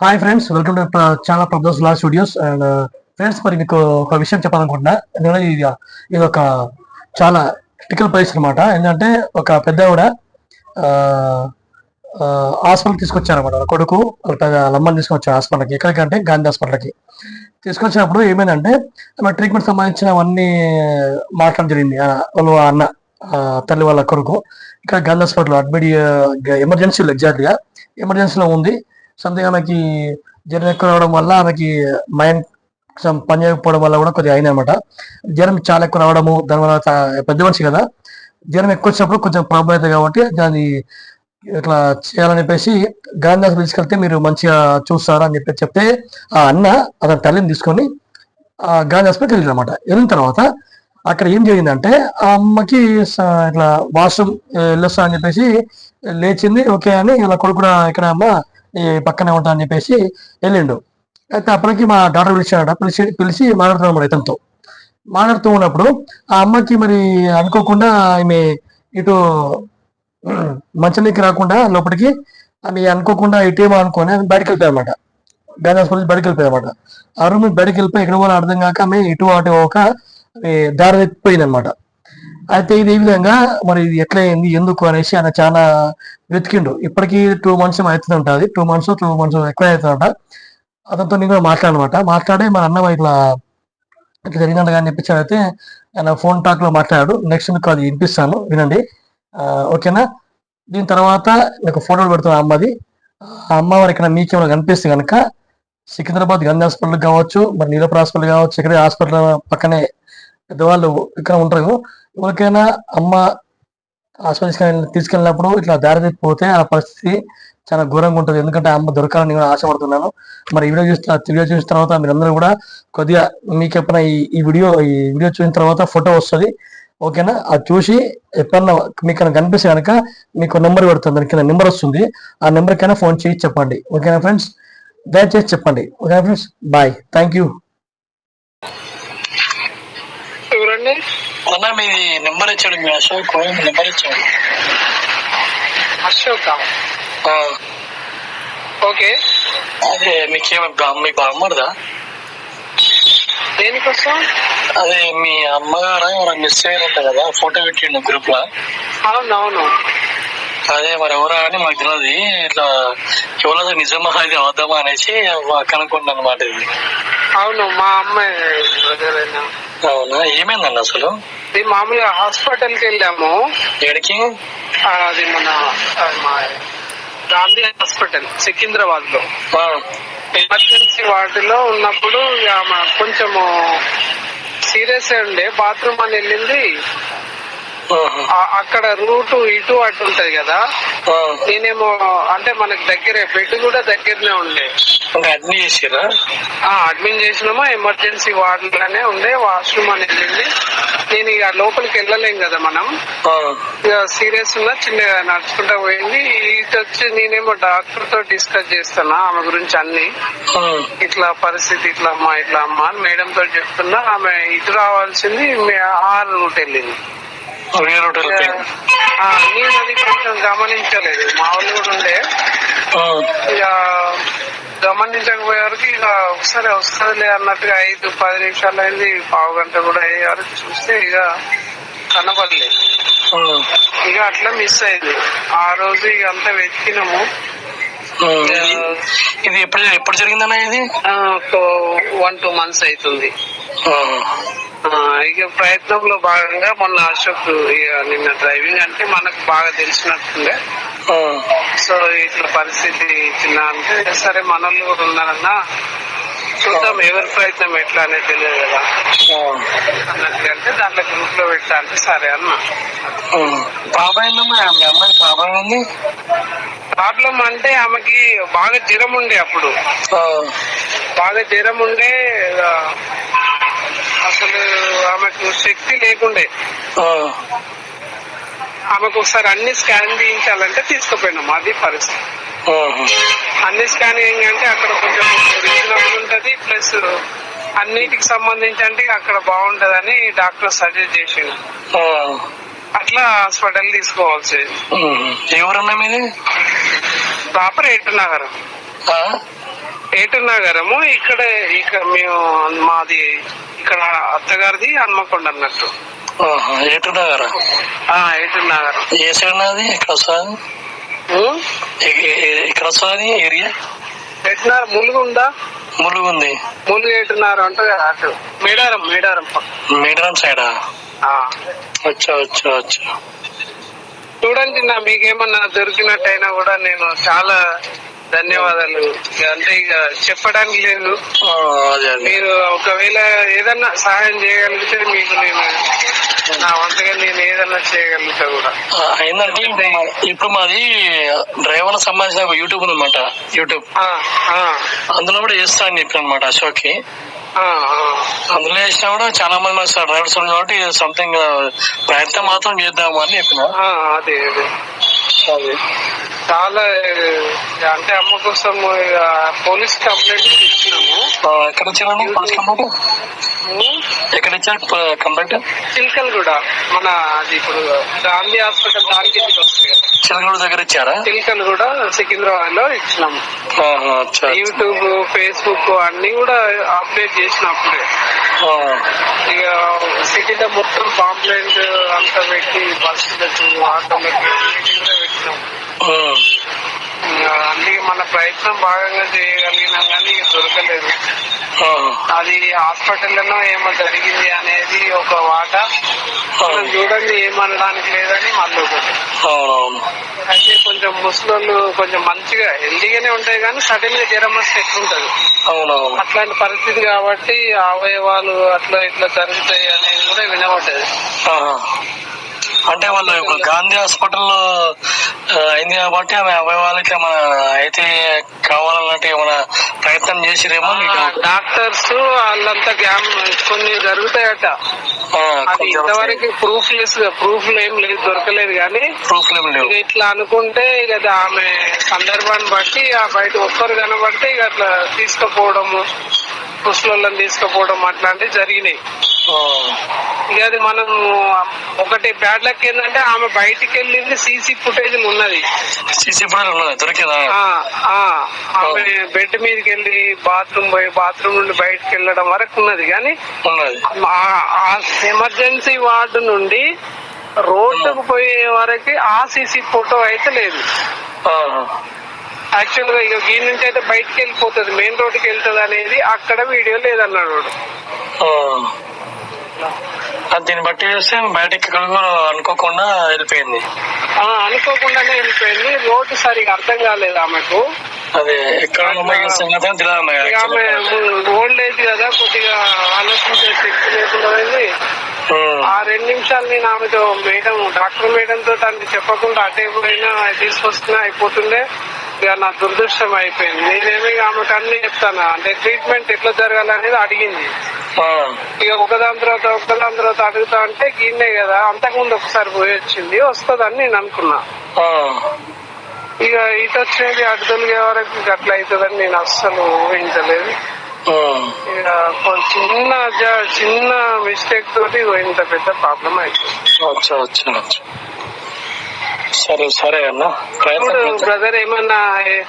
Hi friends welcome to చాలా ప్రబ్దోస్ లా స్టూడియోస్ అండ్ ఫ్రెండ్స్ మరి మీకు ఒక విషయం చెప్పాలనుకుంటున్నా. ఎందుకంటే ఇది ఇది ఒక చాలా క్రిటికల్ ప్లేస్ అనమాట ఏంటంటే ఒక పెద్ద ఆవిడ హాస్పిటల్ తీసుకొచ్చారనమాట వాళ్ళ కొడుకు వాళ్ళ పెద్ద లమ్మని తీసుకొచ్చారు హాస్పిటల్కి ఎక్కడికంటే గాంధీ హాస్పిటల్కి తీసుకొచ్చినప్పుడు ఏమైందంటే ఆమె ట్రీట్మెంట్ సంబంధించినవన్నీ మాట్లాడడం జరిగింది. వాళ్ళు అన్న తల్లి వాళ్ళ కొడుకు. ఇక్కడ గాంధీ హాస్పిటల్ అడ్మిట్ ఎమర్జెన్సీలో ఎగ్జాక్ట్గా ఎమర్జెన్సీలో ఉంది. సంథింగ్ ఆమెకి జ్వరం ఎక్కువ రావడం వల్ల ఆమెకి మైండ్ పని చేయకపోవడం వల్ల కూడా కొద్దిగా అయింది అనమాట జ్వరం చాలా ఎక్కువ రావడము దానివల్ల పెద్ద మనిషి కదా. జ్వరం ఎక్కువ వచ్చినప్పుడు కొంచెం ప్రాబ్లం అవుతుంది కాబట్టి దాన్ని ఇట్లా చేయాలని చెప్పేసి గాంధీ హాస్పిటల్ తీసుకెళ్తే మీరు మంచిగా చూస్తారా అని చెప్పి చెప్తే ఆ అన్న అతని తల్లిని తీసుకొని ఆ గాంధీ హాస్పిటల్కి వెళ్ళింది అనమాట వెళ్ళిన తర్వాత అక్కడ ఏం జరిగిందంటే ఆ అమ్మకి స- ఇట్లా వాష్రూమ్ వెళ్ళొస్తా అని చెప్పేసి లేచింది. ఓకే అని ఇలా కొడుకు ఇక్కడ అమ్మ? పక్కనే ఉంటా అని చెప్పేసి వెళ్ళిండు. అయితే అప్పటికి మా డాక్టర్ పిలిచాడ పిలిచి పిలిచి మాట్లాడుతున్నాడు ఇతనితో. మాట్లాడుతూ ఉన్నప్పుడు ఆ అమ్మకి మరి అనుకోకుండా ఆమె ఇటు మంచనీకి రాకుండా లోపలికి ఆమె అనుకోకుండా ఇటేమో అనుకొని ఆమె బయటకు వెళ్ళిపోయాయి అనమాట గాంధీ హాస్పిటల్ బయటకు వెళ్ళిపోయాయి అనమాట ఆ రూమ్ బయటకు వెళ్ళిపోయి ఎక్కడ పోవాలో అర్థం కాక ఆమె ఇటు అటు ఒక దారి తప్పిపోయింది అనమాట అయితే ఇది ఈ విధంగా మరి ఇది ఎట్లయింది ఎందుకు అనేసి ఆయన చాలా వెతికిండు. ఇప్పటికీ టూ మంత్స్ అవుతుంది ఉంటుంది టూ మంత్స్ టూ మంత్స్ ఎక్కువ అవుతుందంట. అతనితో నేను కూడా మాట్లాడనమాట. మాట్లాడి మన అన్న ఇట్లా ఇట్లా జరిగినట్టు కానీ చెప్పించాడు అయితే ఆయన ఫోన్ టాక్లో మాట్లాడాడు. నెక్స్ట్ మీకు అది వినిపిస్తాను. వినండి. ఓకేనా? దీని తర్వాత నాకు ఫోటోలు పెడుతున్నా అమ్మది. ఆ అమ్మ మరి ఇక్కడ మీకేమైనా కనిపిస్తే కనుక సికింద్రాబాద్ గంధ హాస్పిటల్ కావచ్చు మరి నీలపుర హాస్పిటల్ కావచ్చు ఇక్కడ హాస్పిటల్ పక్కనే పెద్దవాళ్ళు ఇక్కడ ఉంటారు. ఎవరికైనా అమ్మ హాస్పిటల్ తీసుకెళ్ళినప్పుడు ఇట్లా దారి తప్పిపోతే ఆ పరిస్థితి చాలా ఘోరంగా ఉంటుంది. ఎందుకంటే ఆ అమ్మ దొరకాలని నేను ఆశపడుతున్నాను. మరి ఈ వీడియో చూసిన వీడియో చూసిన తర్వాత మీరందరూ కూడా కొద్దిగా మీకు ఎప్పుడైనా ఈ ఈ వీడియో ఈ వీడియో చూసిన తర్వాత ఫోటో వస్తుంది. ఓకేనా? అది చూసి ఎప్పుడన్నా మీకు కనిపిస్తే కనుక మీకు నెంబర్ పెడుతుంది దానికి కింద నెంబర్ వస్తుంది. ఆ నెంబర్ కైనా ఫోన్ చేసి చెప్పండి. ఓకేనా ఫ్రెండ్స్? దయచేసి చెప్పండి. ఓకేనా ఫ్రెండ్స్? బాయ్. థ్యాంక్ యూ అన్న మీది నెంబర్ ఇచ్చాడు మీ అశోక్ నెంబర్ ఇచ్చాడు. అశోక? ఓకే. అదే మీకేమి మీకు అమ్మదా దేనికోసం? అదే మీ అమ్మగారు ఎవరు మిస్ అయ్యారంట కదా ఫోటో పెట్టిండు గ్రూప్లో. అవునవును. అదే మరి ఎవరా అని మాకు తెలియదు ఇట్లా ఎవరో నిజమా అది అవద్దమా అనేసి కనుక్కుంటాను అనమాట ఇది. అవును మా అమ్మాయి బ్రదర్ అయినా. అవునా? ఏమైందండి అసలు? ఇది మామూలుగా హాస్పిటల్కి వెళ్ళాము. ఆ, అది మన గాంధీ హాస్పిటల్ సికింద్రాబాద్లో ఎమర్జెన్సీ వార్డులో ఉన్నప్పుడు కొంచెము సీరియస్ ఉండే బాత్రూమ్ అని వెళ్ళింది. అక్కడ రూట్ ఇటు అటు ఉంటది కదా. నేనేమో అంటే మనకి దగ్గరే బెడ్ కూడా దగ్గరనే ఉండే. ఇంకా అడ్మిట్ చేసిరా ఆ అడ్మిట్ చేసినామా? ఎమర్జెన్సీ వార్డులోనే ఉండే వాష్రూమ్ అని వెళ్ళింది. నేను ఇక లోపలికి వెళ్ళలేం కదా మనం. ఇక సీరియస్ ఉన్నా చిన్నగా నడుచుకుంటా పోయింది. ఇటు వచ్చి నేనేమో డాక్టర్తో డిస్కస్ చేస్తున్నా ఆమె గురించి అన్ని. ఇట్లా పరిస్థితి ఇట్లా అమ్మా ఇట్లా అమ్మా అని మేడం తో చెప్తున్నా. ఆమె ఇటు రావాల్సింది మే- ఆరు రూట్ వెళ్ళింది. నేను అది కొంచెం గమనించలేదు. మా వాళ్ళు కూడా ఉండే. ఇక గమనించకపోయేవారికి ఇక ఒకసారి వస్తుందిలే అన్నట్టుగా ఐదు పది నిమిషాలు అయింది పావు గంట కూడా అయ్యే వరకు చూస్తే ఇక కనపడలేదు. ఇక అట్లా మిస్ అయింది. ఆ రోజు ఇక అంతా వెతికినాము. ఇది ఎప్పుడు ఎప్పుడు జరిగిందన్నా ఇది? వన్ టూ మంత్స్ అవుతుంది ఇక ప్రయత్నంలో భాగంగా మొన్న అశోక్ నిన్న డ్రైవింగ్ అంటే మనకు బాగా తెలిసినట్టుండే. సో ఇట్లా పరిస్థితి చిన్న అంటే సరే మనోళ్ళు కూడా ఉన్నారన్నా చూద్దాం ఎవరి ప్రయత్నం ఎట్లా అనేది తెలియదు కదా అంటే దాంట్లో గ్రూప్లో పెట్టా అంటే సరే అన్న. బాబాయ్ అమ్మాయి బాబాయ్ ప్రాబ్లం అంటే ఆమెకి బాగా జ్వరం ఉండే అప్పుడు. బాగా జ్వరం ఉండే అసలు ఆమెకు శక్తి లేకుండే. ఆమెకు ఒకసారి అన్ని స్కాన్ చేయించాలంటే తీసుకుపోయినాం అది పరిస్థితి. అన్ని స్కానింగ్ అంటే అక్కడ కొంచెం రీజనబుల్ ఉంటది ప్లస్ అన్నిటికి సంబంధించి అంటే అక్కడ బాగుంటదని డాక్టర్ సజెస్ట్ చేసిండు. అట్లా హాస్పిటల్ తీసుకోవాల్సి. ఎవరన్నా మీది ప్రాపర్ ఎటు నగరం? ఏటు నగరము ఇక్కడ ఇక్కడ మేము మాది ఇక్కడ అత్తగారిది హన్మకొండ అన్నట్టు ఆహా, ఏటు నగరా ఆ ఏటు నగరం ఏ సైడ్ నాది? ఎక్కడ వస్తుంది ఎక్కడ వస్తుంది ఏరియా? ఎటున్నారు ములుగు ఉందా ములుగు ఉంది ములుగు అంటే అటు. మేడారం మేడారం. మేడారం సైడా? ఆ. వచ్చా వచ్చా వచ్చా చూడండి నా మీకేమన్నా దొరికినట్టయినా కూడా నేను చాలా ధన్యవాదాలు. అంటే ఇక చెప్పడానికి లేదు. మీరు ఒకవేళ ఏదన్నా సహాయం చేయగలిగితే మీకు నేను నా వంతగా నేను ఏదన్నా చేయగలుగుతా కూడా. ఏంటంటే ఇప్పుడు మాది డ్రైవర్లకు సంబంధించిన ఒక యూట్యూబ్ ఉందన్నమాట యూట్యూబ్. అందులో కూడా చేస్తా అని చెప్పాను అనమాట అశోక్. అందులో చేసినా కూడా చాలా మంది మన డ్రైవర్స్ ఉన్నారు కాబట్టి సంథింగ్ ప్రయత్నం మాత్రం చేద్దాము అని చెప్పిన. అదే. అదే. చాలా అంటే అమ్మ కోసం పోలీస్ కంప్లైంట్ ఇచ్చినాము. ఎక్కడ ఇచ్చారండి? First complaint? ఎక్కడ ఇచ్చారు కంప్లైంట్? చిల్కల్ కూడా మన అది ఇప్పుడు గాంధీ హాస్పిటల్ దాని కిందకి వస్తుంది కదా. దగ్గర ఇచ్చారా? చిల్కల్ కూడా సికింద్రాబాద్లో ఇచ్చినాము యూట్యూబ్ ఫేస్బుక్ అన్ని కూడా అప్డేట్ చేసినప్పుడే ఇక సిటీలో మొత్తం పాంప్లెంట్ అంతా పెట్టి బస్సులకు ఆటోలకు అన్ని మన ప్రయత్నం భాగంగా చేయగలిగినాం కానీ దొరకలేదు. అది హాస్పిటల్లో ఏమో జరిగింది అనేది ఒక వాట. మనం చూడండి ఏమనడానికి లేదని మళ్ళీ ఒకటి. అయితే కొంచెం ముసలోళ్ళు కొంచెం మంచిగా హెల్దీగానే ఉంటాయి కానీ సడన్గా జ్వరం వస్తే ఎట్లుంటది? అట్లాంటి పరిస్థితి కాబట్టి అవయవాలు అట్లా ఇట్లా జరుగుతాయి అనేది కూడా వినబడ్డది. అంటే వాళ్ళు ఇప్పుడు గాంధీ హాస్పిటల్లో అయింది కాబట్టి ఆమె అవయవాలకి మన అయితే కావాలన్నట్టు ఏమైనా ప్రయత్నం చేసిరేమో డాక్టర్స్ వాళ్ళంతా గ్యామ్ కొన్ని జరుగుతాయట. ఇంతవరకు ప్రూఫ్ లెస్ ప్రూఫ్ ఏం లేదు దొరకలేదు కానీ ప్రూఫ్ ఇట్లా అనుకుంటే ఇక ఆమె సందర్భాన్ని బట్టి ఆ బయట ఒక్కరు కనబడితే ఇక అట్లా తీసుకుపోవడము. ముసలోళ్ళని తీసుకుపోవడం అట్లాంటివి జరిగినాయి. ఇక అది మనం ఒకటి బ్యాడ్ లక్ ఏంటంటే ఆమె బయటికి వెళ్ళింది సీసీ ఫుటేజ్ ఉన్నది. సీసీ ఫుటేజ్ ఉన్నది దొరికిందా? ఆ, ఆ, ఆమె బెడ్ మీదకి వెళ్ళి బాత్రూమ్ పోయి బాత్రూమ్ నుండి బయటికి వెళ్ళడం వరకు ఉన్నది. కానీ ఎమర్జెన్సీ వార్డు నుండి రోడ్డుకు పోయే వరకు ఆ సీసీ ఫోటో అయితే లేదు. యాక్చువల్గా ఇక ఈ నుంచి అయితే బయటికి వెళ్ళిపోతుంది. మెయిన్ రోడ్డుకి వెళ్తుంది అనేది అక్కడ వీడియో లేదన్నాడు దీన్ని బట్టి చూస్తే బయటకి అనుకోకుండా వెళ్ళిపోయింది. అనుకోకుండానే వెళ్ళిపోయింది. రోడ్డు సరిగా అర్థం కాలేదు ఆమెకు. అదే ఎక్కడ ఆమె ఓల్డ్ ఏజ్ కదా కొద్దిగా ఆలోచించే శక్తి లేకుండా. ఆ రెండు నిమిషాలు నేను ఆమెతో మేడం డాక్టర్ మేడం తో తనకి చెప్పకుండా అటే పోయినా తీసుకొస్తున్నా అయిపోతుండే. ఇక నా దురదృష్టం అయిపోయింది. నేనేమి ఆమెకు అన్ని చెప్తాను? అంటే ట్రీట్మెంట్ ఎట్లా జరగాలనేది అడిగింది. ఇక ఒకదాని తర్వాత ఒకదాని తర్వాత అడుగుతా అంటే గిన్నే కదా అంతకుముందు ఒకసారి పోయి వచ్చింది వస్తుందని నేను అనుకున్నా. ఇక ఇటు వచ్చేది అటు తొలిగే వరకు అట్లా అవుతుందని నేను అస్సలు ఊహించలేదు. ఇక కొంచెం చిన్న చిన్న మిస్టేక్ తోటి ఇంత పెద్ద ప్రాబ్లం అయిపోయింది. సరే సరే అన్న ప్రయత్నం ఇప్పుడు చేద్దాం. బ్రదర్ ఏమన్నా ఏ-